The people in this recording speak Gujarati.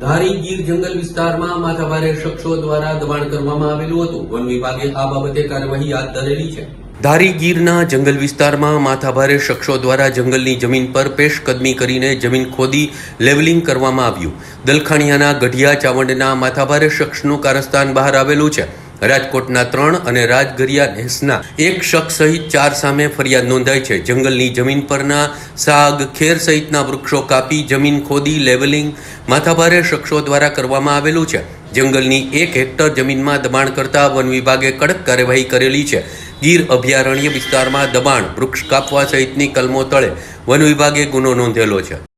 ધારી ગીર જંગલ વિસ્તારમાં માથાભારે શખ્સો દ્વારા દબાણ કરવામાં આવેલું હતું. વન વિભાગે આ બાબતે કાર્યવાહી હાથ ધરેલી છે. ધારી ગીરના જંગલ વિસ્તારમાં માથાભારે શખ્સો દ્વારા જંગલની જમીન પર પેશકદમી કરીને જમીન ખોદી લેવલિંગ કરવામાં આવ્યું. દલખાણિયાના ગઢિયા ચાવંડના માથાભારે શખ્સનું કારસ્તાન બહાર આવેલું છે. રાજકોટના ત્રણ અને રાજગરિયા નેસના એક શખ્સ સહિત ચાર સામે ફરિયાદ નોંધાઈ છે. જંગલની જમીન પરના સાગ, ખેર સહિતના વૃક્ષો કાપી જમીન ખોદી, લેવલિંગ, માથાભારે શખ્સો દ્વારા કરવામાં આવેલું છે. જંગલની એક હેક્ટર જમીનમાં દબાણ કરતા વન વિભાગે કડક કાર્યવાહી કરેલી છે. ગીર અભયારણ્ય વિસ્તારમાં દબાણ, વૃક્ષ કાપવા સહિતની કલમો તળે વન વિભાગે ગુનો નોંધેલો છે.